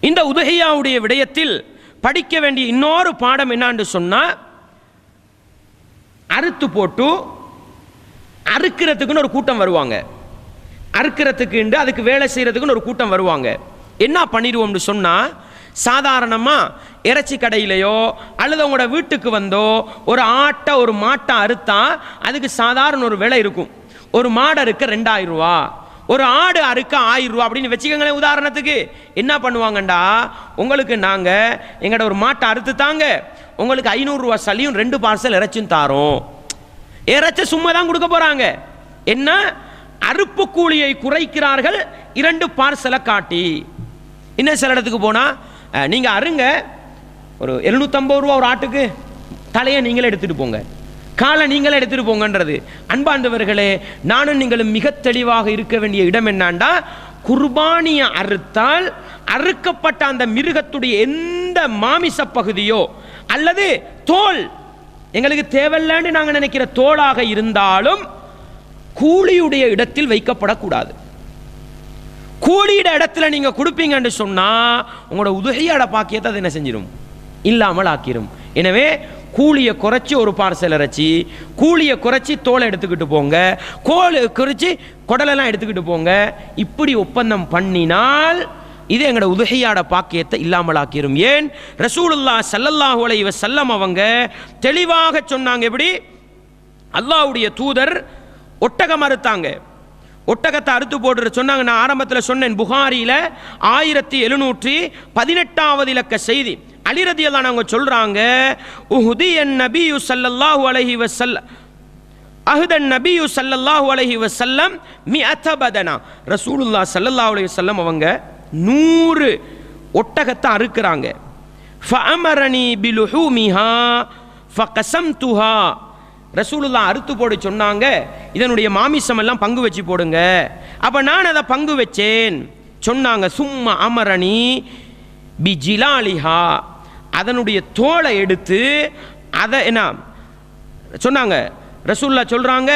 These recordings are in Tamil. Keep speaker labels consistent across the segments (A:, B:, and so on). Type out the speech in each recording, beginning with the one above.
A: இந்த உதகையாவுடைய விடயத்தில் படிக்க வேண்டிய இன்னொரு பாடம் என்னான்னு சொன்னால் அறுத்து போட்டு அறுக்கிறதுக்குன்னு ஒரு கூட்டம் வருவாங்க. அறுக்கிறதுக்குண்டு அதுக்கு வேலை செய்கிறதுக்குன்னு ஒரு கூட்டம் வருவாங்க. என்ன பண்ணிடுவோம்னு சொன்னால் சாதாரணமாக இறைச்சி கடையிலையோ அல்லது உங்களோட வீட்டுக்கு வந்தோ ஒரு ஆட்டை ஒரு மாட்டை அறுத்தா அதுக்கு சாதாரண ஒரு விலை இருக்கும். ஒரு மாடை இருக்க ரெண்டாயிரம் ரூபா. ஒரு ஆடு அறுக்க ஆயிரம் ரூபா அப்படின்னு வச்சுக்கோங்களேன் உதாரணத்துக்கு. என்ன பண்ணுவாங்கண்டா? உங்களுக்கு நாங்கள் எங்களோட ஒரு மாட்டை அறுத்து தாங்க. உங்களுக்கு ஐநூறுரூவா சளியும் ரெண்டு பார்சல் இறைச்சும் தாரோம். இறைச்ச சும்மா தான் கொடுக்க போகிறாங்க என்ன? அறுப்பு கூலியை குறைக்கிறார்கள் இரண்டு பார்சலை காட்டி. இன்னும் சில இடத்துக்கு போனால் நீங்கள் அருங்க ஒரு எழுநூத்தம்பது ரூபா ஒரு ஆட்டுக்கு தலையை நீங்களே எடுத்துகிட்டு போங்க. காலை நீங்களே எடுத்துட்டு போங்கன்றது. அன்பாண்டவர்களே நானும் நீங்களும் மிக தெளிவாக இருக்க வேண்டிய இடம் என்னான்டா குர்பானியை அறுத்தால் அறுக்கப்பட்ட அந்த மிருகத்துடைய எந்த மாமிச பகுதியோ அல்லது தோல் எங்களுக்கு தேவையில்லன்னு நாங்கள் நினைக்கிற தோளாக இருந்தாலும் கூலியுடைய இடத்தில் வைக்கப்படக்கூடாது. கூலியிட இடத்துல நீங்கள் கொடுப்பீங்கன்னு சொன்னால் உங்களோட உதவியாட பாக்கியத்தை அது என்ன செஞ்சிடும் இல்லாமல் ஆக்கிரும். எனவே கூலியை குறைச்சி ஒரு பார்சல் இறைச்சி கூலியை குறைச்சி தோலை எடுத்துக்கிட்டு போங்க கோல் குறைச்சி குடலெல்லாம் எடுத்துக்கிட்டு போங்க. இப்படி ஒப்பந்தம் பண்ணினால் இது எங்களோட உதகையாட பாக்கியத்தை இல்லாமலாக்கிரும். ஏன்? ரசூலுல்லா ஸல்லல்லாஹு அலைஹி செல்லம் அவங்க தெளிவாக சொன்னாங்க எப்படி? அல்லாஹ்வுடைய தூதர் ஒட்டகம் அறுத்தாங்க ஒட்டகத்தை அறுத்து போட்டு சொன்னாங்க. நான் ஆரம்பத்தில் சொன்னேன் புகாரியில் ஆயிரத்தி எழுநூற்றி பதினெட்டாவது இலக்க செய்தி. அலிரதியெல்லாம் அவங்க சொல்றாங்க உஹுதியன் நபியு ஸல்லல்லாஹு அலைஹி வஸல்லம் அஹ்தன் நபியு சல்லல்லாஹு அலஹி வசல்லம் மி அத்தபதனா ரசூலுல்லா சல்லல்லாஹு அலஹி வசல்லம் அவங்க நூறு ஒட்டகத்தை அறுக்கிறாங்க. ஃபஅமரனி பிலுஹூமிஹா ஃபகசம்துஹா. ரசூலுல்லா அறுத்து போட சொன்னாங்க இதனுடைய மாமிசம் எல்லாம் பங்கு வச்சு போடுங்க. அப்போ நான் அதை பங்கு வச்சேன். சொன்னாங்க சும்மா அமரணி பி ஜிலாலிஹா அதனுடைய தோலை எடுத்து அதை என்ன சொன்னாங்க? ரசூல்லா சொல்கிறாங்க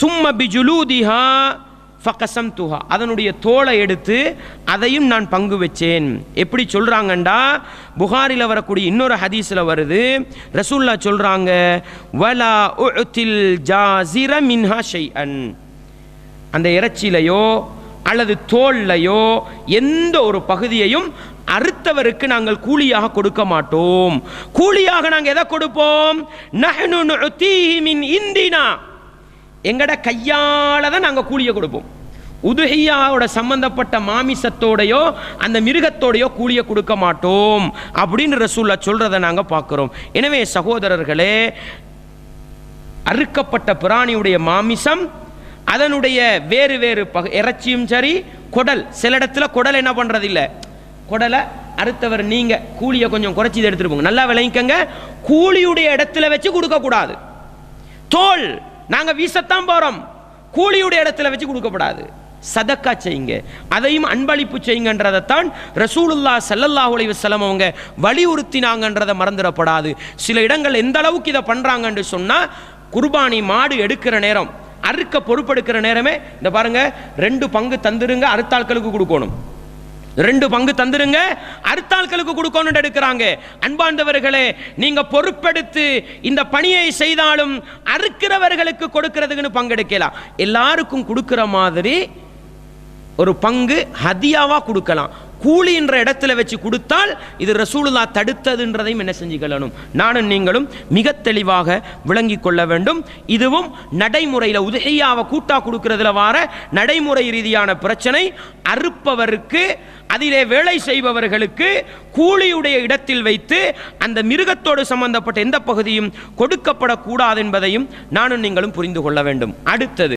A: சும்ம பிஜுலூதிஹா ஃபகசம் துஹா அதனுடைய தோலை எடுத்து அதையும் நான் பங்கு வச்சேன். எப்படி சொல்கிறாங்கண்டா புகாரில் வரக்கூடிய இன்னொரு ஹதீஸில் வருது. ரசூல்லா சொல்கிறாங்க வலா உத்தில் ஜாசிர மின்ஹா ஷைஅன். அந்த இறைச்சிலையோ அல்லது தோல்லையோ எந்த ஒரு பகுதியையும் அறுத்தவருக்கு நாங்கள் கூலியாக கொடுக்க மாட்டோம். கூலியாக நாங்கள் எதை கொடுப்போம்? இந்தினா. எங்கட கையால தான் நாங்கள் கூலியை கொடுப்போம். உதுகையாவோட சம்பந்தப்பட்ட மாமிசத்தோடையோ அந்த மிருகத்தோடையோ கூலியை கொடுக்க மாட்டோம் அப்படின்னு ரசூல்லா சொல்கிறத நாங்கள் பார்க்குறோம். எனவே சகோதரர்களே அறுக்கப்பட்ட பிராணியுடைய மாமிசம் அதனுடைய வேறு வேறு பகு இறைச்சியும் சரி குடல். சில இடத்துல குடல் என்ன பண்ணுறது இல்லை குடலை அறுத்தவர் நீங்கள் கூலியை கொஞ்சம் குறைச்சி இதை எடுத்துட்டு போங்க. நல்லா விளைவிக்கங்க கூலியுடைய இடத்துல வச்சு கொடுக்கக்கூடாது தோல் நாங்கள் வீசத்தான் போகிறோம் கூலியுடைய இடத்துல வச்சு கொடுக்கப்படாது சதக்கா செய்யுங்க. அதையும் அன்பளிப்பு செய்யுங்கன்றதைத்தான் ரசூலுல்லா ஸல்லல்லாஹு அலைஹி அவங்க வலியுறுத்தினாங்கன்றதை மறந்துடப்படாது. சில இடங்கள் எந்த அளவுக்கு இதை பண்ணுறாங்கன்னு சொன்னால் குர்பானி மாடு எடுக்கிற நேரம் அறுக்க பொறுப்பெடுக்கிற நேரமே இந்த பாருங்க ரெண்டு பங்கு தந்துருங்க அறுத்தாட்களுக்கு கொடுக்கணும். ரெண்டு பங்கு தந்துருங்க அறுத்தாள்களுக்கு கொடுக்கணும் எடுக்கிறாங்க. அன்பாண்டவர்களே நீங்க பொறுப்பெடுத்து இந்த பணியை செய்தாலும் அறுக்கிறவர்களுக்கு கொடுக்கிறதுக்குன்னு பங்கெடுக்கலாம். எல்லாருக்கும் கொடுக்கிற மாதிரி ஒரு பங்கு ஹதியாவா கொடுக்கலாம். கூலின்ற இடத்துல வச்சு கொடுத்தால் இது ரசூலுல்லா தடுத்ததுன்றதையும் என்ன செஞ்சுக்கொள்ளணும்? நானும் நீங்களும் மிக தெளிவாக விளங்கி கொள்ள வேண்டும். இதுவும் நடைமுறையில் உதகையாவை கூட்டா கொடுக்கறதுல வார நடைமுறை ரீதியான பிரச்சனை. அறுப்பவருக்கு அதிலே வேலை செய்பவர்களுக்கு கூலியுடைய இடத்தில் வைத்து அந்த மிருகத்தோடு சம்பந்தப்பட்ட எந்த பகுதியும் கொடுக்கப்படக்கூடாது என்பதையும் நானும் நீங்களும் புரிந்து கொள்ள வேண்டும். அடுத்தது